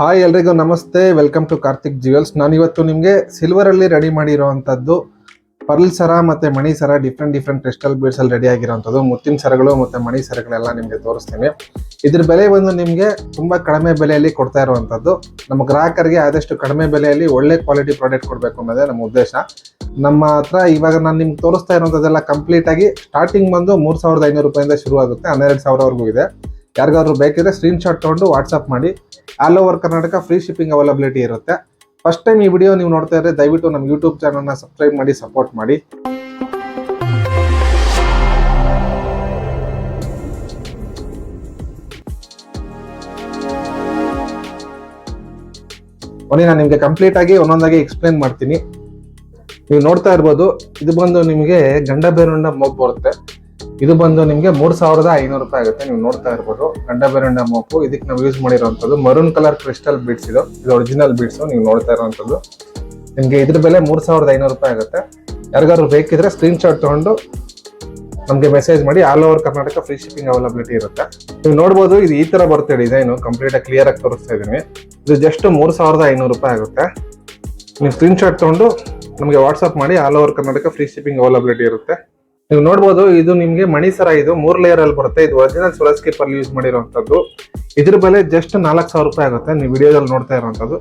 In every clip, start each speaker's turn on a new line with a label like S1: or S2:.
S1: Hi ಎಲ್ರಿಗೂ ನಮಸ್ತೆ. Welcome to Karthik jewels ನಾನಿವತ್ತು ನಿಮಗೆ ಸಿಲ್ವರಲ್ಲಿ ರೆಡಿ ಮಾಡಿರೋವಂಥದ್ದು ಪರ್ಲ್ ಸರ ಮತ್ತು ಮಣಿ ಸರ ಡಿಫ್ರೆಂಟ್ ಡಿಫ್ರೆಂಟ್ ಕ್ರಿಸ್ಟಲ್ ಬೀಡ್ಸಲ್ಲಿ ರೆಡಿ ಆಗಿರೋವಂಥದ್ದು. ಮುತ್ತಿನ ಸರಗಳು ಮತ್ತು ಮಣಿ ಸರಗಳೆಲ್ಲ ನಿಮಗೆ ತೋರಿಸ್ತೀನಿ. ಇದ್ರ ಬೆಲೆ ಬಂದು ನಿಮಗೆ ತುಂಬ ಕಡಿಮೆ ಬೆಲೆಯಲ್ಲಿ ಕೊಡ್ತಾ ಇರುವಂಥದ್ದು. ನಮ್ಮ ಗ್ರಾಹಕರಿಗೆ ಆದಷ್ಟು ಕಡಿಮೆ ಬೆಲೆಯಲ್ಲಿ ಒಳ್ಳೆ ಕ್ವಾಲಿಟಿ ಪ್ರಾಡಕ್ಟ್ ಕೊಡಬೇಕು ಅನ್ನೋದೇ ನಮ್ಮ ಉದ್ದೇಶ. ನಮ್ಮ ಹತ್ರ ಇವಾಗ ನಾನು ನಿಮ್ಗೆ ತೋರಿಸ್ತಾ ಇರುವಂಥದ್ದೆಲ್ಲ ಕಂಪ್ಲೀಟ್ ಆಗಿ ಸ್ಟಾರ್ಟಿಂಗ್ ಬಂದು ಮೂರು ಸಾವಿರದ ಐನೂರು ರೂಪಾಯಿಂದ ಶುರು ಆಗುತ್ತೆ ಹನ್ನೆರಡು ಸಾವಿರವರೆಗೂ ಇದೆ. ಯಾರಿಗಾದ್ರೂ ಬೇಕಿದ್ರೆ ಸ್ಕ್ರೀನ್ ಶಾಟ್ ತೊಗೊಂಡು ವಾಟ್ಸಪ್ ಮಾಡಿ. All over Karnataka free shipping availability ಇರುತ್ತೆ. ಫಸ್ಟ್ ಟೈಮ್ ಈ ವಿಡಿಯೋ ನೀವು ನೋಡ್ತಾ ಇದ್ರೆ ದಯವಿಟ್ಟು ನಮ್ಮ ಯೂಟ್ಯೂಬ್ ಚಾನಲ್ನ ಸಬ್ಸ್ಕ್ರೈಬ್ ಮಾಡಿ ಸಪೋರ್ಟ್ ಮಾಡಿ. ಒಂದೇ ನಾನು ನಿಮಗೆ ಕಂಪ್ಲೀಟ್ ಆಗಿ ಒಂದೊಂದಾಗಿ ಎಕ್ಸ್ಪ್ಲೇನ್ ಮಾಡ್ತೀನಿ. ನೀವು ನೋಡ್ತಾ ಇರ್ಬೋದು, ಇದು ಬಂದು ನಿಮಗೆ ಗಂಡ ಬೇರುಂಡ ಮೊಬ್ ಬರುತ್ತೆ. ಇದು ಬಂದು ನಿಮಗೆ ಮೂರ್ ಸಾವಿರದ ಐನೂರು ರೂಪಾಯಿ ಆಗುತ್ತೆ. ನೀವು ನೋಡ್ತಾ ಇರ್ಬೋದು. ಗಂಡ ಬೆರಂಡ ಮೋಪು ಇದಕ್ಕೆ ನಾವು ಯೂಸ್ ಮಾಡಿರೋಂಥದ್ದು ಮರೂನ್ ಕಲರ್ ಕ್ರಿಸ್ಟಲ್ ಬೀಡ್ಸ್ ಇದು. ಇದು ಒರಿಜಿನಲ್ ಬೀಡ್ಸ್ ನೀವು ನೋಡ್ತಾ ಇರೋವಂಥದ್ದು. ನಿಮಗೆ ಇದ್ರ ಬೆಲೆ ಮೂರ್ ಸಾವಿರದ ಐನೂರು ರೂಪಾಯಿ ಆಗುತ್ತೆ. ಯಾರಿಗಾದ್ರು ಬೇಕಿದ್ರೆ ಸ್ಕ್ರೀನ್ ಶಾಟ್ ತಗೊಂಡು ನಮಗೆ ಮೆಸೇಜ್ ಮಾಡಿ. All over Karnataka free shipping availability ಇರುತ್ತೆ. ನೀವು ನೋಡ್ಬೋದು, ಇದು ಈ ತರ ಬರುತ್ತೆ ಡಿಸೈನು ಕಂಪ್ಲೀಟ್ ಆಗಿ ಕ್ಲಿಯರ್ ಆಗಿ ತೋರಿಸ್ತಾ ಇದ್ದೀನಿ. ಇದು ಜಸ್ಟ್ ಮೂರು ಸಾವಿರದ ಐನೂರು ರೂಪಾಯಿ ಆಗುತ್ತೆ. ನೀವು ಸ್ಕ್ರೀನ್ ಶಾಟ್ ತಗೊಂಡು ನಮಗೆ ವಾಟ್ಸಪ್ ಮಾಡಿ. All over Karnataka free shipping availability ಇರುತ್ತೆ. ನೀವು ನೋಡ್ಬೋದು, ಇದು ನಿಮಗೆ ಮಣಿ ಸರ ಇದು ಮೂರ್ ಲೇಯರ್ ಅಲ್ಲಿ ಬರುತ್ತೆ. ಇದು ಒರಿಜಿನಲ್ ಸುರಸ್ ಅಲ್ಲಿ ಯೂಸ್ ಮಾಡಿರುವಂತದ್ದು ಇದ್ರ ಬೆಲೆ ಜಸ್ಟ್ ನಾಲ್ಕು ಸಾವಿರ ರೂಪಾಯಿ ಆಗುತ್ತೆ. ನೀವು ವಿಡಿಯೋದಲ್ಲಿ ನೋಡ್ತಾ ಇರುವಂತದ್ದು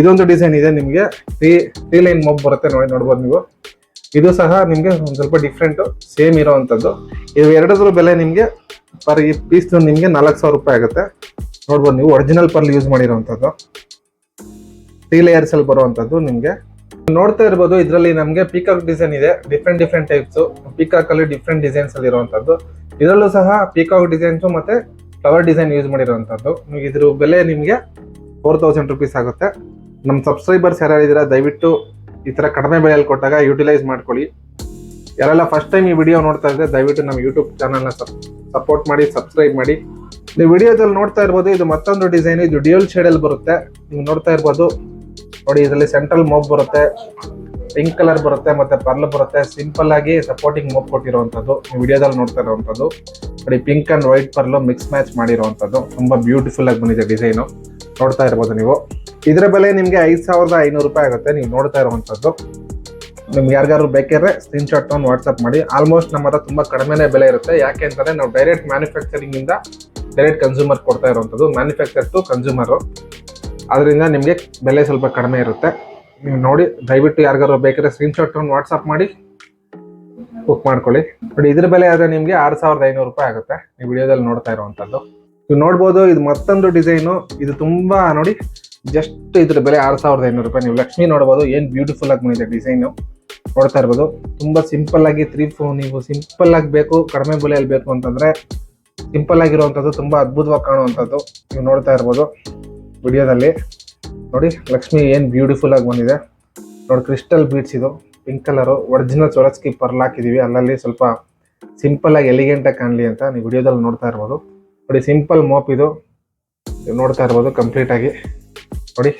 S1: ಇದೊಂದು ಡಿಸೈನ್ ಇದೆ ನಿಮಗೆ. ತ್ರೀ ತ್ರೀ ಲೈನ್ ಮೊಬ್ ಬರುತ್ತೆ ನೋಡಿ, ನೋಡ್ಬೋದು ನೀವು. ಇದು ಸಹ ನಿಮಗೆ ಒಂದು ಸ್ವಲ್ಪ ಡಿಫ್ರೆಂಟ್ ಸೇಮ್ ಇರೋವಂಥದ್ದು. ಇದು ಎರಡದ್ರ ಬೆಲೆ ನಿಮಗೆ ಪರ್ ಈ ಪೀಸ್ ನಿಮಗೆ ನಾಲ್ಕು ಸಾವಿರ ರೂಪಾಯಿ ಆಗುತ್ತೆ. ನೋಡ್ಬೋದು ನೀವು ಒರಿಜಿನಲ್ ಪರ್ಲ್ ಯೂಸ್ ಮಾಡಿರೋವಂಥದ್ದು. ತ್ರೀ ಲೇಯರ್ಸಲ್ಲಿ ಬರುವಂಥದ್ದು ನಿಮಗೆ. ನೋಡ್ತಾ ಇರ್ಬೋದು, ಇದರಲ್ಲಿ ನಮಗೆ ಪೀಕಾಕ್ ಡಿಸೈನ್ ಇದೆ. ಡಿಫ್ರೆಂಟ್ ಡಿಫ್ರೆಂಟ್ ಟೈಪ್ಸ್ ಪೀಕಾಕ್ ಅಲ್ಲಿ ಡಿಫ್ರೆಂಟ್ ಡಿಸೈನ್ಸ್ ಅಲ್ಲಿ ಇರುವಂತದ್ದು ಇದರಲ್ಲೂ ಸಹ ಪೀಕಾಕ್ ಡಿಸೈನ್ಸ್ ಮತ್ತೆ ಫ್ಲವರ್ ಡಿಸೈನ್ ಯೂಸ್ ಮಾಡಿರುವಂತದ್ದು ಇದ್ರ ಬೆಲೆ ನಿಮಗೆ ಫೋರ್ ತೌಸಂಡ್ ರುಪೀಸ್ ಆಗುತ್ತೆ. ನಮ್ಮ ಸಬ್ಸ್ಕ್ರೈಬರ್ಸ್ ಯಾರು ದಯವಿಟ್ಟು ಈ ಥರ ಕಡಿಮೆ ಬೆಲೆಯಲ್ಲಿ ಕೊಟ್ಟಾಗ ಯುಟಿಲೈಸ್ ಮಾಡ್ಕೊಳ್ಳಿ. ಯಾರೆಲ್ಲ ಫಸ್ಟ್ ಟೈಮ್ ಈ ವಿಡಿಯೋ ನೋಡ್ತಾ ಇದ್ದರೆ ದಯವಿಟ್ಟು ನಮ್ಮ ಯೂಟ್ಯೂಬ್ ಚಾನಲ್ನ ಸಪೋರ್ಟ್ ಮಾಡಿ ಸಬ್ಸ್ಕ್ರೈಬ್ ಮಾಡಿ. ನೀವು ವಿಡಿಯೋದಲ್ಲಿ ನೋಡ್ತಾ ಇರ್ಬೋದು, ಇದು ಮತ್ತೊಂದು ಡಿಸೈನ್ ಇದು ಡ್ಯೂಯಲ್ ಶೇಡಲ್ಲಿ ಬರುತ್ತೆ. ನೀವು ನೋಡ್ತಾ ಇರ್ಬೋದು ನೋಡಿ, ಇದರಲ್ಲಿ ಸೆಂಟ್ರಲ್ ಮೋಬ್ ಬರುತ್ತೆ ಪಿಂಕ್ ಕಲರ್ ಬರುತ್ತೆ, ಮತ್ತೆ ಪರ್ಲ್ ಬರುತ್ತೆ. ಸಿಂಪಲ್ ಆಗಿ ಸಪೋರ್ಟಿಂಗ್ ಮೋಬ್ ಕೊಟ್ಟಿರುವಂತದ್ದು ನೀವು ವಿಡಿಯೋದಲ್ಲಿ ನೋಡ್ತಾ ಇರುವಂತದ್ದು ನೋಡಿ pink and white pearl mix match ಮಾಡಿರುವಂತದ್ದು ತುಂಬಾ ಬ್ಯೂಟಿಫುಲ್ ಆಗಿ ಬಂದಿದೆ ಡಿಸೈನು ನೋಡ್ತಾ ಇರ್ಬೋದು ನೀವು. ಇದರ ಬೆಲೆ ನಿಮಗೆ ಐದು ಸಾವಿರದ ಐನೂರು ರೂಪಾಯಿ ಆಗುತ್ತೆ. ನೀವು ನೋಡ್ತಾ ಇರುವಂತದ್ದು ನಿಮ್ಗೆ ಯಾರಿಗಾದ್ರು ಬೇಕಿದ್ರೆ ಸ್ಕ್ರೀನ್ ಶಾಟ್ ತಗೊಂಡು ವಾಟ್ಸಪ್ ಮಾಡಿ. ಆಲ್ಮೋಸ್ಟ್ ನಮ್ಮ ಹತ್ರ ತುಂಬಾ ಕಡಿಮೆನೇ ಬೆಲೆ ಇರುತ್ತೆ. ಯಾಕೆ ಅಂತಂದರೆ ನಾವು ಡೈರೆಕ್ಟ್ ಮ್ಯಾನುಫ್ಯಾಕ್ಚರಿಂಗ್ ಇಂದ ಡೈರೆಕ್ಟ್ ಕನ್ಸ್ಯೂಮರ್ ಕೊಡ್ತಾ ಇರುವಂತದ್ದು ಮ್ಯಾನುಫ್ಯಾಕ್ಚರ್ ಟು ಕನ್ಸ್ಯೂಮರ್ ಅದರಿಂದ ನಿಮಗೆ ಬೆಲೆ ಸ್ವಲ್ಪ ಕಡಿಮೆ ಇರುತ್ತೆ. ನೀವು ನೋಡಿ, ದಯವಿಟ್ಟು ಯಾರಿಗಾರು ಬೇಕಾದ್ರೆ ಸ್ಕ್ರೀನ್ಶಾಟ್ ಶಾಟ್ ತಗೊಂಡು ವಾಟ್ಸಪ್ ಮಾಡಿ ಬುಕ್ ಮಾಡ್ಕೊಳ್ಳಿ. ನೋಡಿ, ಇದ್ರ ಬೆಲೆ ಆದರೆ ನಿಮಗೆ ಆರು ಸಾವಿರದ ಐನೂರು ರೂಪಾಯಿ ಆಗುತ್ತೆ. ನೀವು ವಿಡಿಯೋದಲ್ಲಿ ನೋಡ್ತಾ ಇರುವಂಥದ್ದು ನೀವು ನೋಡ್ಬೋದು, ಇದು ಮತ್ತೊಂದು ಡಿಸೈನು ಇದು ತುಂಬಾ ನೋಡಿ ಜಸ್ಟ್ ಇದ್ರ ಬೆಲೆ ಆರು ಸಾವಿರದ ಐನೂರು ರೂಪಾಯಿ. ನೀವು ಲಕ್ಷ್ಮಿ ನೋಡ್ಬೋದು, ಏನು ಬ್ಯೂಟಿಫುಲ್ ಆಗಿ ಬಂದಿದೆ ಡಿಸೈನು ನೋಡ್ತಾ ಇರ್ಬೋದು. ತುಂಬಾ ಸಿಂಪಲ್ ಆಗಿ ತ್ರೀ ಫೋ ನೀವು ಸಿಂಪಲ್ ಆಗಿ ಬೇಕು, ಕಡಿಮೆ ಬೆಲೆಯಲ್ಲಿ ಬೇಕು ಅಂತಂದ್ರೆ ಸಿಂಪಲ್ ಆಗಿರುವಂಥದ್ದು ತುಂಬಾ ಅದ್ಭುತವಾಗಿ ಕಾಣುವಂಥದ್ದು ನೀವು ನೋಡ್ತಾ ಇರ್ಬೋದು. ವಿಡಿಯೋದಲ್ಲಿ. ನೋಡಿ, ಲಕ್ಷ್ಮಿ ಏನು ಬ್ಯೂಟಿಫುಲ್ ಆಗಿ ಬಂದಿದೆ. ನೋಡಿ ಕ್ರಿಸ್ಟಲ್ ಬೀಡ್ಸ್ ಇದು. Pink colour original Swarovski pearl ಹಾಕಿದ್ದೀವಿ ಅಲ್ಲಲ್ಲಿ ಸ್ವಲ್ಪ ಸಿಂಪಲ್ ಆಗಿ ಎಲಿಗೆಂಟಾಗಿ ಕಾಣಲಿ ಅಂತ ನೀವು ವಿಡಿಯೋದಲ್ಲಿ ನೋಡ್ತಾ ಇರ್ಬೋದು. ನೋಡಿ ಸಿಂಪಲ್ ಮೋಪ್ ಇದು. ನೀವು ನೋಡ್ತಾ ಇರ್ಬೋದು ಕಂಪ್ಲೀಟಾಗಿ ನೋಡಿ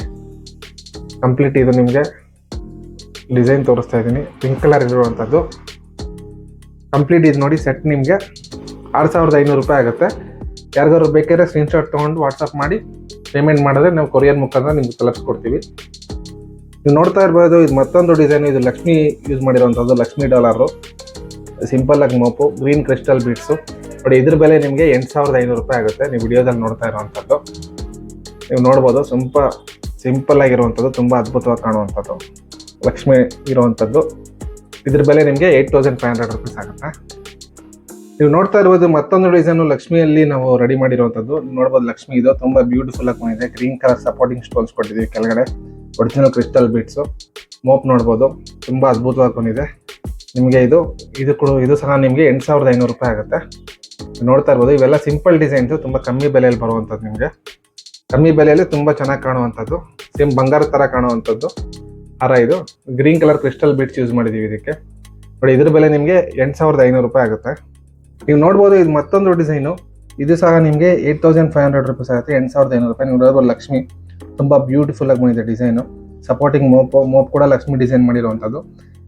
S1: ಕಂಪ್ಲೀಟ್ ಇದು ನಿಮಗೆ. ಡಿಸೈನ್ ತೋರಿಸ್ತಾ ಇದ್ದೀನಿ. ಪಿಂಕ್ ಕಲರ್ ಇರುವಂಥದ್ದು ಕಂಪ್ಲೀಟ್ ಇದು ನೋಡಿ ಸೆಟ್ ನಿಮಗೆ. ಆರು ಸಾವಿರದ ಐನೂರು ರೂಪಾಯಿ ಆಗುತ್ತೆ. ಯಾರಿಗಾದ್ರು ಬೇಕಾದ್ರೆ ಸ್ಕ್ರೀನ್ ಶಾಟ್ ತೊಗೊಂಡು ವಾಟ್ಸಪ್ ಮಾಡಿ. ಪೇಮೆಂಟ್ ಮಾಡಿದ್ರೆ ನಾವು ಕೊರಿಯರ್ ಮುಖಾಂತರ ನಿಮ್ಗೆ ತಲುಪಿಸ್ಕೊಡ್ತೀವಿ. ನೀವು ನೋಡ್ತಾ ಇರ್ಬೋದು, ಇದು ಮತ್ತೊಂದು ಡಿಸೈನ್ ಇದು ಲಕ್ಷ್ಮಿ ಯೂಸ್ ಮಾಡಿರೋವಂಥದ್ದು, ಲಕ್ಷ್ಮಿ ಡಾಲರು ಸಿಂಪಲ್ ಆಗಿ ಮೋಪು ಗ್ರೀನ್ ಕ್ರಿಸ್ಟಲ್ ಬೀಡ್ಸು ಬಟ್ ಇದ್ರ ಬೆಲೆ ನಿಮಗೆ ಎಂಟು ಸಾವಿರದ ಐನೂರು ರೂಪಾಯಿ ಆಗುತ್ತೆ. ನೀವು ವಿಡಿಯೋದಲ್ಲಿ ನೋಡ್ತಾ ಇರುವಂಥದ್ದು. ನೀವು ನೋಡ್ಬೋದು ಸ್ವಲ್ಪ ಸಿಂಪಲ್ ಆಗಿರುವಂಥದ್ದು ತುಂಬ ಅದ್ಭುತವಾಗಿ ಕಾಣುವಂಥದ್ದು. ಲಕ್ಷ್ಮಿ ಇರುವಂಥದ್ದು. ಇದ್ರ ಬೆಲೆ ನಿಮಗೆ eight thousand five hundred rupees ಆಗುತ್ತೆ. ನೀವು ನೋಡ್ತಾ ಇರ್ಬೋದು ಮತ್ತೊಂದು ಡಿಸೈನು ಲಕ್ಷ್ಮಿಯಲ್ಲಿ ನಾವು ರೆಡಿ ಮಾಡಿರುವಂಥದ್ದು. ನೋಡ್ಬೋದು ಲಕ್ಷ್ಮಿ ಇದು ತುಂಬಾ ಬ್ಯೂಟಿಫುಲ್ ಆಗಿ ಬಂದಿದೆ. ಗ್ರೀನ್ ಕಲರ್ ಸಪೋರ್ಟಿಂಗ್ ಸ್ಟೋನ್ಸ್ ಕೊಟ್ಟಿದ್ದೀವಿ ಕೆಳಗಡೆ. ಒರಿಜಿನಲ್ ಕ್ರಿಸ್ಟಲ್ ಬೀಟ್ಸು ಮೋಪ್ ನೋಡ್ಬೋದು. ತುಂಬಾ ಅದ್ಭುತವಾಗಿ ಬಂದಿದೆ. ನಿಮಗೆ ಇದು ಇದು ಕೂಡ, ಇದು ಸಹ ನಿಮಗೆ ಎಂಟು ಸಾವಿರದ ಐನೂರು ರೂಪಾಯಿ ಆಗುತ್ತೆ. ನೋಡ್ತಾ ಇರ್ಬೋದು. ಇವೆಲ್ಲ ಸಿಂಪಲ್ ಡಿಸೈನ್ಸ್ ತುಂಬ ಕಮ್ಮಿ ಬೆಲೆಯಲ್ಲಿ ಬರುವಂಥದ್ದು ನಿಮಗೆ. ಕಮ್ಮಿ ಬೆಲೆಯಲ್ಲಿ ತುಂಬ ಚೆನ್ನಾಗಿ ಕಾಣುವಂಥದ್ದು. ಸೇಮ್ ಬಂಗಾರ ಥರ ಕಾಣುವಂಥದ್ದು. ಹರ ಇದು. Green colour crystal beads use ಮಾಡಿದ್ದೀವಿ ಇದಕ್ಕೆ. ನೋಡಿ, ಇದ್ರ ಬೆಲೆ ನಿಮಗೆ ಎಂಟು ಸಾವಿರದ ಐನೂರು ರೂಪಾಯಿ ಆಗುತ್ತೆ. ನೀವು ನೋಡ್ಬೋದು ಇದು ಮತ್ತೊಂದು ಡಿಸೈನು. ಇದು ಸಹ ನಿಮಗೆ eight thousand five hundred rupees ಆಗುತ್ತೆ ಎಂಟು ಸಾವಿರದ ಐನೂರು ರೂಪಾಯಿ. ನೀವು ನೋಡ್ಬೋದು ಲಕ್ಷ್ಮಿ, ತುಂಬ ಬ್ಯೂಟಿಫುಲ್ ಆಗಿ ಬಂದಿದೆ ಡಿಸೈನು. ಸಪೋರ್ಟಿಂಗ್ ಮೋಪ್ ಮೋಪ್ ಕೂಡ ಲಕ್ಷ್ಮಿ ಡಿಸೈನ್ ಮಾಡಿರುವಂಥದ್ದು.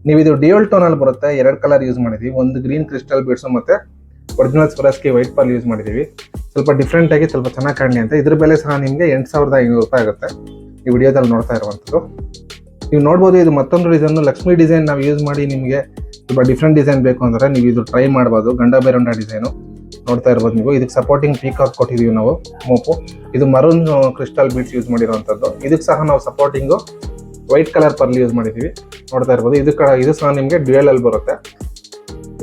S1: ನೀವು ಇದು ಡಿಯೋಲ್ ಟೋನಲ್ಲಿ ಬರುತ್ತೆ, ಎರಡು ಕಲರ್ ಯೂಸ್ ಮಾಡಿದ್ದೀವಿ. ಒಂದು ಗ್ರೀನ್ ಕ್ರಿಸ್ಟಲ್ ಬಿಡ್ಸು ಮತ್ತು ಒರಿಜಿನಲ್ ಸ್ವರಸ್ಗೆ ವೈಟ್ ಪರ್ಲ್ ಯೂಸ್ ಮಾಡಿದ್ದೀವಿ. ಸ್ವಲ್ಪ ಡಿಫ್ರೆಂಟ್ ಆಗಿ ಸ್ವಲ್ಪ ಚೆನ್ನಾಗಿ ಕಾಣಲಿ ಅಂತ. ಇದ್ರ ಬೆಲೆ ಸಹ ನಿಮಗೆ ಎಂಟು ಸಾವಿರದ ಐನೂರು ರೂಪಾಯಿ ಆಗುತ್ತೆ. ಈ ವಿಡಿಯೋದಲ್ಲಿ ನೋಡ್ತಾ ಇರುವಂಥದ್ದು. ನೀವು ನೋಡ್ಬೋದು ಇದು ಮತ್ತೊಂದು ಡಿಸೈನು ಲಕ್ಷ್ಮಿ ಡಿಸೈನ್ ನಾವು ಯೂಸ್ ಮಾಡಿ ನಿಮಗೆ ಸ್ವಲ್ಪ ಡಿಫ್ರೆಂಟ್ ಡಿಸೈನ್ ಬೇಕು ಅಂದರೆ ನೀವು ಇದು ಟ್ರೈ ಮಾಡ್ಬೋದು. ಗಂಡ ಬೇರೊಂಡ ಡಿಸೈನು ನೋಡ್ತಾ ಇರ್ಬೋದು ನೀವು. ಇದಕ್ಕೆ ಸಪೋರ್ಟಿಂಗ್ ಪೀಕಾಕ್ ಕೊಟ್ಟಿದ್ದೀವಿ ನಾವು, ಮೋಪು. ಇದು ಮರೂನ್ ಕ್ರಿಸ್ಟಲ್ ಬೀಟ್ಸ್ ಯೂಸ್ ಮಾಡಿರೋವಂಥದ್ದು. ಇದಕ್ಕೆ ಸಹ ನಾವು supporting white colour pearl use ಮಾಡಿದ್ದೀವಿ ನೋಡ್ತಾ ಇರ್ಬೋದು. ಇದು ಇದು ಸಹ ನಿಮಗೆ ಡ್ಯೂಯಲಲ್ಲಿ ಬರುತ್ತೆ.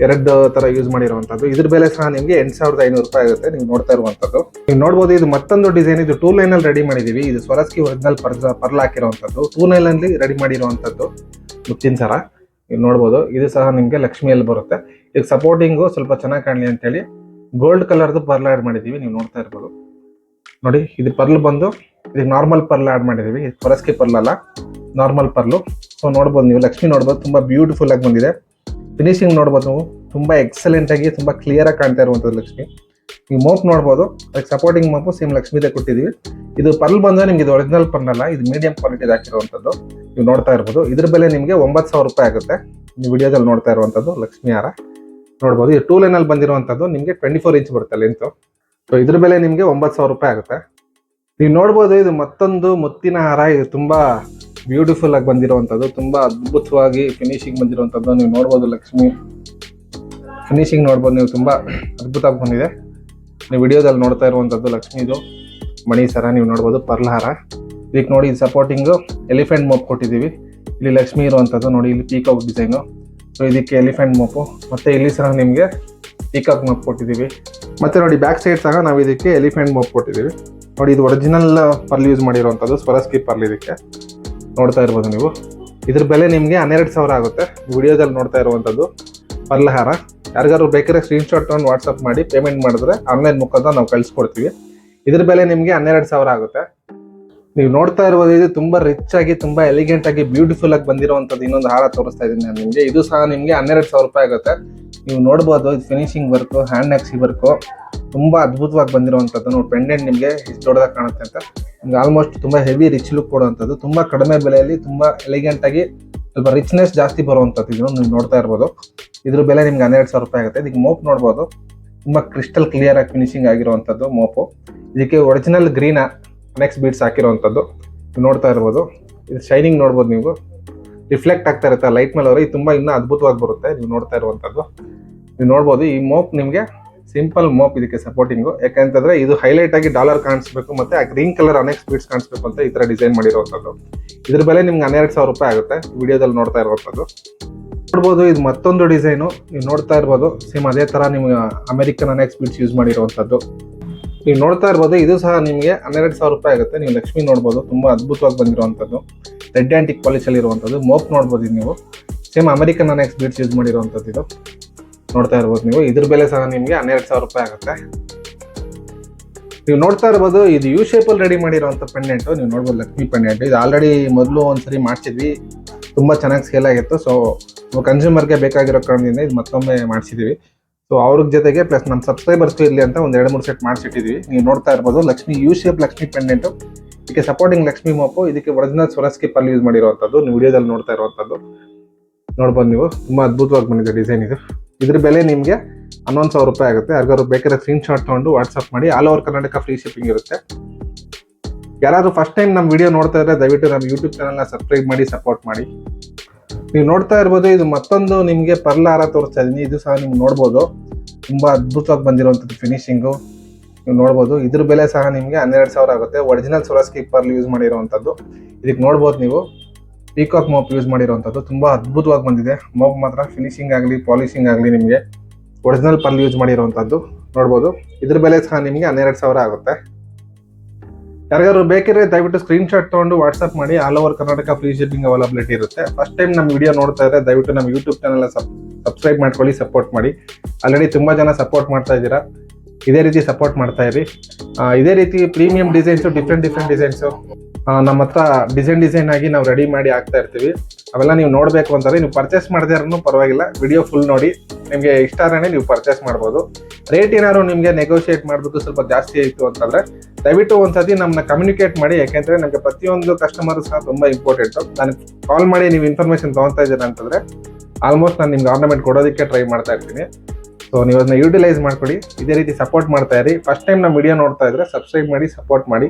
S1: ಎರಡು ಥರ ಯೂಸ್ ಮಾಡಿರುವಂಥದ್ದು. ಇದ್ರ ಬೆಲೆ ಸಹ ನಿಮಗೆ ಎಂಟು ಸಾವಿರದ ಐನೂರು ರೂಪಾಯಿ ಆಗುತ್ತೆ. ನೀವು ನೋಡ್ತಾ ಇರುವಂಥದ್ದು. ನೀವು ನೋಡ್ಬೋದು ಇದು ಮತ್ತೊಂದು ಡಿಸೈನ್ ಇದು ಟೂ ಲೈನಲ್ಲಿ ರೆಡಿ ಮಾಡಿದ್ದೀವಿ ಇದು ಸ್ವರಸ್ಕಿ ಒರಿಜಿನಲ್ ಪರ್ಲ್ ಹಾಕಿರುವಂಥದ್ದು. ಟೂ ಲೈನಲ್ಲಿ ರೆಡಿ ಮಾಡಿರುವಂಥದ್ದು. ಮುತ್ತಿನ ಸರ. ನೀವು ನೋಡ್ಬೋದು. ಇದು ಸಹ ನಿಮಗೆ ಲಕ್ಷ್ಮಿಯಲ್ಲಿ ಬರುತ್ತೆ. ಈಗ ಸಪೋರ್ಟಿಂಗು ಸ್ವಲ್ಪ ಚೆನ್ನಾಗಿ ಕಾಣಲಿ ಅಂತೇಳಿ ಗೋಲ್ಡ್ ಕಲರ್ದು ಪರ್ಲ್ ಆ್ಯಡ್ ಮಾಡಿದ್ದೀವಿ ನೀವು ನೋಡ್ತಾ ಇರ್ಬೋದು. ನೋಡಿ, ಇದು ಪರ್ಲ್ ಬಂದು ಇದಕ್ಕೆ ನಾರ್ಮಲ್ ಪರ್ಲ್ ಆ್ಯಡ್ ಮಾಡಿದ್ದೀವಿ ಇದು ಪರಸ್ಕಿ ಪರ್ಲ್ ಅಲ್ಲ ನಾರ್ಮಲ್ ಪರ್ಲು. ಸೊ ನೋಡ್ಬೋದು ನೀವು, ಲಕ್ಷ್ಮಿ ನೋಡ್ಬೋದು, ತುಂಬ ಬ್ಯೂಟಿಫುಲ್ ಆಗಿ ಬಂದಿದೆ. ಫಿನಿಶಿಂಗ್ ನೋಡ್ಬೋದು ನೀವು, ತುಂಬ ಎಕ್ಸಲೆಂಟ್ ಆಗಿ ಕ್ಲಿಯರಾಗಿ ಕಾಣ್ತಾ ಇರುವಂಥದ್ದು ಲಕ್ಷ್ಮಿ. ನೀವು ಮೋಪ್ ನೋಡ್ಬೋದು, ಅದಕ್ಕೆ ಸಪೋರ್ಟಿಂಗ್ ಮೋಪು ಸೇಮ್ ಲಕ್ಷ್ಮಿದೇ ಕೊಟ್ಟಿದ್ದೀವಿ ಇದು ಪರ್ಲ್ ಬಂದರೆ ನಿಮ್ಗೆ ಇದು ಒರಿಜಿನಲ್ ಪರ್ಲ್ ಅಲ್ಲ, ಇದು ಮೀಡಿಯಂ ಕ್ವಾಲಿಟಿ ಹಾಕಿರುವಂತದ್ದು ನೀವು ನೋಡ್ತಾ ಇರ್ಬೋದು. ಇದ್ರ ಬೆಲೆ ನಿಮಗೆ ಒಂಬತ್ತು ಸಾವಿರ ರೂಪಾಯಿ ಆಗುತ್ತೆ. ನೀವು ವಿಡಿಯೋದಲ್ಲಿ ನೋಡ್ತಾ ಇರುವಂಥದ್ದು ಲಕ್ಷ್ಮಿ ಹಾರ. ನೋಡ್ಬೋದು ಇದು ಟೂ ಲೈನಲ್ಲಿ ಬಂದಿರುವಂಥದ್ದು ನಿಮಗೆ ಟ್ವೆಂಟಿ ಫೋರ್ ಇಂಚ್ ಬರುತ್ತೆ ಲೆಂತ್ ಸೊ ಇದ್ರ ಬೆಲೆ ನಿಮಗೆ ಒಂಬತ್ತು ಸಾವಿರ ರೂಪಾಯಿ ಆಗುತ್ತೆ. ನೀವು ನೋಡ್ಬೋದು, ಇದು ಮತ್ತೊಂದು ಮುತ್ತಿನ ಹಾರ. ಇದು ತುಂಬ ಬ್ಯೂಟಿಫುಲ್ ಆಗಿ ಬಂದಿರುವಂಥದ್ದು. ತುಂಬ ಅದ್ಭುತವಾಗಿ ಫಿನಿಶಿಂಗ್ ಬಂದಿರುವಂಥದ್ದು. ನೀವು ನೋಡ್ಬೋದು ಲಕ್ಷ್ಮಿ. ಫಿನಿಶಿಂಗ್ ನೋಡ್ಬೋದು, ನೀವು ತುಂಬ ಅದ್ಭುತವಾಗಿ ಬಂದಿದೆ. ನೀವು ವಿಡಿಯೋದಲ್ಲಿ ನೋಡ್ತಾ ಇರುವಂಥದ್ದು ಲಕ್ಷ್ಮಿದು ಮಣಿ ಸರ. ನೀವು ನೋಡ್ಬೋದು, ಪರ್ಲ್ ಹಾರ. ಇದಕ್ಕೆ ನೋಡಿ ಇದು ಸಪೋರ್ಟಿಂಗು ಎಲಿಫೆಂಟ್ ಮೋಪ್ ಕೊಟ್ಟಿದ್ದೀವಿ. ಇಲ್ಲಿ ಲಕ್ಷ್ಮಿ ಇರುವಂಥದ್ದು ನೋಡಿ, ಇಲ್ಲಿ ಪೀಕಾಕ್ ಡಿಸೈನು ಸೊ ಇದಕ್ಕೆ ಎಲಿಫೆಂಟ್ ಮೋಪು ಮತ್ತು ಇಲ್ಲಿ ಸಹ ನಿಮಗೆ ಪೀಕಾಕ್ ಮೋಪ್ ಕೊಟ್ಟಿದ್ದೀವಿ. ಮತ್ತು ನೋಡಿ ಬ್ಯಾಕ್ ಸೈಡ್ ಸಹ ನಾವು ಇದಕ್ಕೆ ಎಲಿಫೆಂಟ್ ಮೋಪ್ ಕೊಟ್ಟಿದ್ದೀವಿ. ನೋಡಿ, ಇದು ಒರಿಜಿನಲ್ ಪರ್ಲ್ ಯೂಸ್ ಮಾಡಿರುವಂಥದ್ದು ಸ್ವರಸ್ಕಿ ಪರ್ಲ್ ಇದಕ್ಕೆ. ನೋಡ್ತಾ ಇರ್ಬೋದು ನೀವು. ಇದ್ರ ಬೆಲೆ ನಿಮಗೆ ಹನ್ನೆರಡು ಸಾವಿರ ಆಗುತ್ತೆ. ವಿಡಿಯೋದಲ್ಲಿ ನೋಡ್ತಾ ಇರುವಂಥದ್ದು ಪರ್ಲಹಾರ ಯಾರಿಗಾದ್ರು ಬೇಕಾದ್ರೆ ಸ್ಕ್ರೀನ್ಶಾಟ್ ತೊಗೊಂಡು ವಾಟ್ಸಪ್ ಮಾಡಿ ಪೇಮೆಂಟ್ ಮಾಡಿದ್ರೆ ಆನ್ಲೈನ್ ಮುಖಾಂತರ ನಾವು ಕಳಿಸ್ಕೊಡ್ತೀವಿ. ಇದ್ರ ಬೆಲೆ ನಿಮಗೆ ಹನ್ನೆರಡು ಸಾವಿರ ಆಗುತ್ತೆ. ನೀವು ನೋಡ್ತಾ ಇರ್ಬೋದು ಇದು ತುಂಬಾ ರಿಚ್ ಆಗಿ, ತುಂಬಾ ಎಲಿಗೆಂಟ್ ಆಗಿ ಬ್ಯೂಟಿಫುಲ್ ಆಗಿ ಬಂದಿರುವಂತದ್ದು ಇನ್ನೊಂದು ಹಾರ ತೋರಿಸ್ತಾ ಇದ್ದೀನಿ ನಾನು ನಿಮಗೆ. ಇದು ಸಹ ನಿಮಗೆ ಹನ್ನೆರಡು ಸಾವಿರ ರೂಪಾಯಿ ಆಗುತ್ತೆ. ನೀವು ನೋಡ್ಬೋದು, ಇದು ಫಿನಿಶಿಂಗ್ ವರ್ಕು ಹ್ಯಾಂಡ್ ನೆಕ್ಸಿ ವರ್ಕು ತುಂಬಾ ಅದ್ಭುತವಾಗಿ ಬಂದಿರುವಂತದ್ದು ನೋಡಿ ಪೆಂಡೆಂಟ್ ನಿಮಗೆ ಇಷ್ಟು ದೊಡ್ಡದಾಗಿ ಕಾಣುತ್ತೆ ಅಂತ. ನಿಮ್ಗೆ ಆಲ್ಮೋಸ್ಟ್ ತುಂಬಾ ಹೆವಿ ರಿಚ್ ಲುಕ್ ಕೊಡುವಂಥದ್ದು. ತುಂಬಾ ಕಡಿಮೆ ಬೆಲೆಯಲ್ಲಿ, ತುಂಬಾ ಎಲಿಗೆಂಟ್ ಆಗಿ, ಸ್ವಲ್ಪ ರಿಚ್ನೆಸ್ ಜಾಸ್ತಿ ಬರುವಂಥದ್ದು ಇದನ್ನು ನೀವು ನೋಡ್ತಾ ಇರ್ಬೋದು. ಇದ್ರ ಬೆಲೆ ನಿಮ್ಗೆ ಹನ್ನೆರಡು ಸಾವಿರ ರೂಪಾಯಿ ಆಗುತ್ತೆ. ಇದಕ್ಕೆ ಮೋಪ್ ನೋಡ್ಬೋದು. ತುಂಬಾ ಕ್ರಿಸ್ಟಲ್ ಕ್ಲಿಯರ್ ಆಗಿ ಫಿನಿಶಿಂಗ್ ಆಗಿರುವಂಥದ್ದು ಮೋಪು. ಇದಕ್ಕೆ ಒರಿಜಿನಲ್ ಗ್ರೀನ್ ನೆಕ್ಸ್ಟ್ ಬೀಡ್ಸ್ ಹಾಕಿರೋವಂಥದ್ದು. ನೋಡ್ತಾ ಇರ್ಬೋದು. ಇದು ಶೈನಿಂಗ್ ನೋಡ್ಬೋದು ನೀವು. ರಿಫ್ಲೆಕ್ಟ್ ಆಗ್ತಾ ಇರುತ್ತೆ ಲೈಟ್ ಮೇಲೆ ಹೋದ್ರೆ. ಇದು ತುಂಬ ಇನ್ನೂ ಅದ್ಭುತವಾಗಿ ಬರುತ್ತೆ, ನೀವು ನೋಡ್ತಾ ಇರುವಂಥದ್ದು. ನೀವು ನೋಡ್ಬೋದು, ಈ ಮೋಪ್ ನಿಮಗೆ ಸಿಂಪಲ್ ಮೋಪ್ ಇದಕ್ಕೆ ಸಪೋರ್ಟಿಂಗು ಯಾಕಂತಂದ್ರೆ ಇದು ಹೈಲೈಟ್ ಆಗಿ ಡಾಲರ್ ಕಾಣಿಸ್ಬೇಕು ಮತ್ತೆ ಆ ಗ್ರೀನ್ ಕಲರ್ ಅನೆಕ್ಸ್ ಬೀಡ್ಸ್ ಕಾಣಿಸ್ಬೇಕು ಅಂತ ಈ ಥರ ಡಿಸೈನ್ ಮಾಡಿರುವಂಥದ್ದು. ಇದ್ರ ಬೆಲೆ ನಿಮ್ಗೆ ಹನ್ನೆರಡು ಸಾವಿರ ರೂಪಾಯಿ ಆಗುತ್ತೆ, ವಿಡಿಯೋದಲ್ಲಿ ನೋಡ್ತಾ ಇರುವಂಥದ್ದು. ನೋಡ್ಬೋದು, ಇದು ಮತ್ತೊಂದು ಡಿಸೈನು ನೀವು ನೋಡ್ತಾ ಇರ್ಬೋದು ಸೇಮ್ ಅದೇ ಥರ ನಿಮ್ಗೆ ಅಮೆರಿಕನ್ ಅನೇಕ ಬೀಡ್ಸ್ ಯೂಸ್ ಮಾಡಿರುವಂಥದ್ದು. ನೀವು ನೋಡ್ತಾ ಇರ್ಬೋದು, ಇದು ಸಹ ನಿಮಗೆ ಹನ್ನೆರಡು ಸಾವಿರ ರೂಪಾಯಿ ಆಗುತ್ತೆ. ನೀವು ಲಕ್ಷ್ಮಿ ನೋಡ್ಬೋದು, ತುಂಬ ಅದ್ಭುತವಾಗಿ ಬಂದಿರುವಂಥದ್ದು. ರೆಡ್ ಆ್ಯಂಟಿಕ್ ಪಾಲಿಶಲ್ಲಿ ಇರುವಂಥದ್ದು. ಮೋಪ್ ನೋಡ್ಬೋದು ನೀವು. ಸೇಮ್ ಅಮೆರಿಕನ್ ಬೀಡ್ಸ್ ಯೂಸ್ ಮಾಡಿರುವಂಥದ್ದು ಇದು. ನೋಡ್ತಾ ಇರ್ಬೋದು ನೀವು. ಇದ್ರ ಬೆಲೆ ಸಹ ನಿಮಗೆ ಹನ್ನೆರಡು ಸಾವಿರ ರೂಪಾಯಿ ಆಗುತ್ತೆ. ನೀವು ನೋಡ್ತಾ ಇರ್ಬೋದು, ಇದು ಯು ಶೇಪಲ್ಲಿ ರೆಡಿ ಮಾಡಿರುವಂಥ ಪೆಂಡೆಂಟು ನೀವು ನೋಡ್ಬೋದು ಲಕ್ಷ್ಮಿ ಪೆಂಡೆಂಟ್ ಇದು ಆಲ್ರೆಡಿ ಮೊದಲು ಒಂದ್ಸರಿ ಮಾಡಿಸಿದ್ವಿ. ತುಂಬ ಚೆನ್ನಾಗಿ ಸೇಲ್ ಆಗಿತ್ತು. ಸೊ ಕನ್ಸ್ಯೂಮರ್ಗೆ ಬೇಕಾಗಿರೋ ಕಾರಣದಿಂದ ಇದು ಮತ್ತೊಮ್ಮೆ ಮಾಡಿಸಿದ್ವಿ ಸೊ ಅವ್ರ ಜೊತೆಗೆ ಪ್ಲಸ್ ನಮ್ಮ ಸಬ್ಸ್ಕ್ರೈಬರ್ಸ್ ಇರಲಿ ಅಂತ ಒಂದು ಎರಡು ಮೂರು ಸೆಟ್ ಮಾಡಿಸಿಟ್ಟಿದ್ವಿ. ನೀವು ನೋಡ್ತಾ ಇರ್ಬೋದು. Lakshmi U shape Lakshmi pendant ಇದಕ್ಕೆ ಸಪೋರ್ಟಿಂಗ್ ಲಕ್ಷ್ಮಿ ಮೋಪು ಇದಕ್ಕೆ ಒರಿಜಿನಲ್ ಸ್ವರಸ್ಕಿ ಪಲ್ಲಿ ಯೂಸ್ ಮಾಡಿರುವಂಥದ್ದು ನೀವು ವಿಡಿಯೋದಲ್ಲಿ ನೋಡ್ತಾ ಇರುವಂಥದ್ದು ನೋಡ್ಬೋದು ನೀವು. ತುಂಬ ಅದ್ಭುತವಾಗಿ ಬಂದಿದೆ ಡಿಸೈನ್ ಇದು. ಇದ್ರ ಬೆಲೆ ನಿಮಗೆ ಹನ್ನೊಂದು ಸಾವಿರ ರೂಪಾಯಿ ಆಗುತ್ತೆ. ಯಾರಿಗಾದ್ರು ಬೇಕಾದ್ರೆ ಸ್ಕ್ರೀನ್ ಶಾಟ್ ತೊಗೊಂಡು ವಾಟ್ಸಪ್ ಮಾಡಿ. All over Karnataka free shipping ಇರುತ್ತೆ. ಯಾರಾದರೂ ಫಸ್ಟ್ ಟೈಮ್ ನಮ್ಮ ವಿಡಿಯೋ ನೋಡ್ತಾ ಇದ್ರೆ ದಯವಿಟ್ಟು ನಮ್ಮ ಯೂಟ್ಯೂಬ್ ಚಾನಲ್ನ ಸಬ್ಸ್ಕ್ರೈಬ್ ಮಾಡಿ ಸಪೋರ್ಟ್ ಮಾಡಿ. ನೀವು ನೋಡ್ತಾ ಇರ್ಬೋದು, ಇದು ಮತ್ತೊಂದು ನಿಮಗೆ ಪರ್ಲಾರ ತೋರಿಸ್ತಾ ಇದ್ದೀನಿ ಇದು ಸಹ ನಿಮ್ಗೆ ನೋಡ್ಬೋದು. ತುಂಬ ಅದ್ಭುತವಾಗಿ ಬಂದಿರುವಂಥದ್ದು ಫಿನಿಶಿಂಗು ನೀವು ನೋಡ್ಬೋದು, ಇದ್ರ ಬೆಲೆ ಸಹ ನಿಮಗೆ ಹನ್ನೆರಡು ಸಾವಿರ ಆಗುತ್ತೆ. ಒರಿಜಿನಲ್ ಸೊರಸ್ಕಿ ಪರ್ಲ್ ಯೂಸ್ ಮಾಡಿರುವಂಥದ್ದು. ಇದಕ್ಕೆ ನೋಡ್ಬೋದು ನೀವು. ಪೀಕಾಕ್ ಮೋಪ್ ಯೂಸ್ ಮಾಡಿರುವಂಥದ್ದು. ತುಂಬ ಅದ್ಭುತವಾಗಿ ಬಂದಿದೆ. ಮೋಪ್ ಮಾತ್ರ ಫಿನಿಶಿಂಗ್ ಆಗಲಿ ಪಾಲಿಶಿಂಗ್ ಆಗಲಿ ನಿಮಗೆ. ಒರಿಜಿನಲ್ ಪರ್ಲ್ ಯೂಸ್ ಮಾಡಿರುವಂಥದ್ದು. ನೋಡ್ಬೋದು. ಇದ್ರ ಬೆಲೆ ಸಹ ನಿಮಗೆ ಹನ್ನೆರಡು ಸಾವಿರ ಆಗುತ್ತೆ. ಯಾರಿಗಾದ್ರು ಬೇಕಿದ್ರೆ ದಯವಿಟ್ಟು ಸ್ಕ್ರೀನ್ ಶಾಟ್ ತೊಗೊಂಡು ವಾಟ್ಸ್ಆಪ್ ಮಾಡಿ. All over Karnataka free shipping availability ಇರುತ್ತೆ. ಫಸ್ಟ್ ಟೈಮ್ ನಮ್ಮ ವಿಡಿಯೋ ನೋಡ್ತಾ ಇದ್ರೆ ದಯವಿಟ್ಟು ನಮ್ಮ ಯೂಟ್ಯೂಬ್ ಚಾನಲ್ ಸಬ್ಸ್ಕ್ರೈಬ್ ಮಾಡ್ಕೊಳ್ಳಿ ಸಪೋರ್ಟ್ ಮಾಡಿ. ಆಲ್ರೆಡಿ ತುಂಬಾ ಜನ ಸಪೋರ್ಟ್ ಮಾಡ್ತಾ ಇದ್ದೀರಾ. ಇದೇ ರೀತಿ ಸಪೋರ್ಟ್ ಮಾಡ್ತಾ ಇರಿ. ಇದೇ ರೀತಿ premium designs different different designs ನಮ್ಮ ಹತ್ರ ಡಿಸೈನ್ ಡಿಸೈನ್ ಆಗಿ ನಾವು ರೆಡಿ ಮಾಡಿ ಹಾಕ್ತಾ ಇರ್ತೀವಿ. ಅವೆಲ್ಲ ನೀವು ನೋಡಬೇಕು ಅಂತಾರೆ ನೀವು ಪರ್ಚೇಸ್ ಮಾಡದೇ ಇರೋನು ಪರವಾಗಿಲ್ಲ. ವಿಡಿಯೋ ಫುಲ್ ನೋಡಿ. ನಿಮಗೆ ಇಷ್ಟ ಆದ್ರೆ ನೀವು ಪರ್ಚೇಸ್ ಮಾಡ್ಬೋದು. ರೇಟ್ ಏನಾದ್ರು ನಿಮಗೆ ನೆಗೋಷಿಯೇಟ್ ಮಾಡಬೇಕು ಸ್ವಲ್ಪ ಜಾಸ್ತಿ ಆಯಿತು ಅಂತಂದರೆ, ದಯವಿಟ್ಟು ಒಂದ್ಸತಿ ನಮ್ಮನ್ನ ಕಮ್ಯುನಿಕೇಟ್ ಮಾಡಿ. ಯಾಕೆಂದರೆ ನಮಗೆ ಪ್ರತಿಯೊಂದು ಕಸ್ಟಮರ್ ಸಹ ತುಂಬ ಇಂಪಾರ್ಟೆಂಟು ನಾನು ಕಾಲ್ ಮಾಡಿ ನೀವು ಇನ್ಫಾರ್ಮೇಷನ್ ತೊಗೊತಾ ಇದ್ದೀರಾ ಅಂತಂದರೆ ಆಲ್ಮೋಸ್ಟ್ ನಾನು ನಿಮ್ಗೆ ಆರ್ನಮೆಂಟ್ ಕೊಡೋದಕ್ಕೆ ಟ್ರೈ ಮಾಡ್ತಾ ಇರ್ತೀನಿ. ಸೊ ನೀವು ಅದನ್ನ ಯೂಟಿಲೈಸ್ ಮಾಡ್ಕೊಡಿ ಇದೇ ರೀತಿ ಸಪೋರ್ಟ್ ಮಾಡ್ತಾ ಇರಿ. ಫಸ್ಟ್ ಟೈಮ್ ನಮ್ಮ ವಿಡಿಯೋ ನೋಡ್ತಾ ಇದ್ರೆ ಸಬ್ಸ್ಕ್ರೈಬ್ ಮಾಡಿ ಸಪೋರ್ಟ್ ಮಾಡಿ.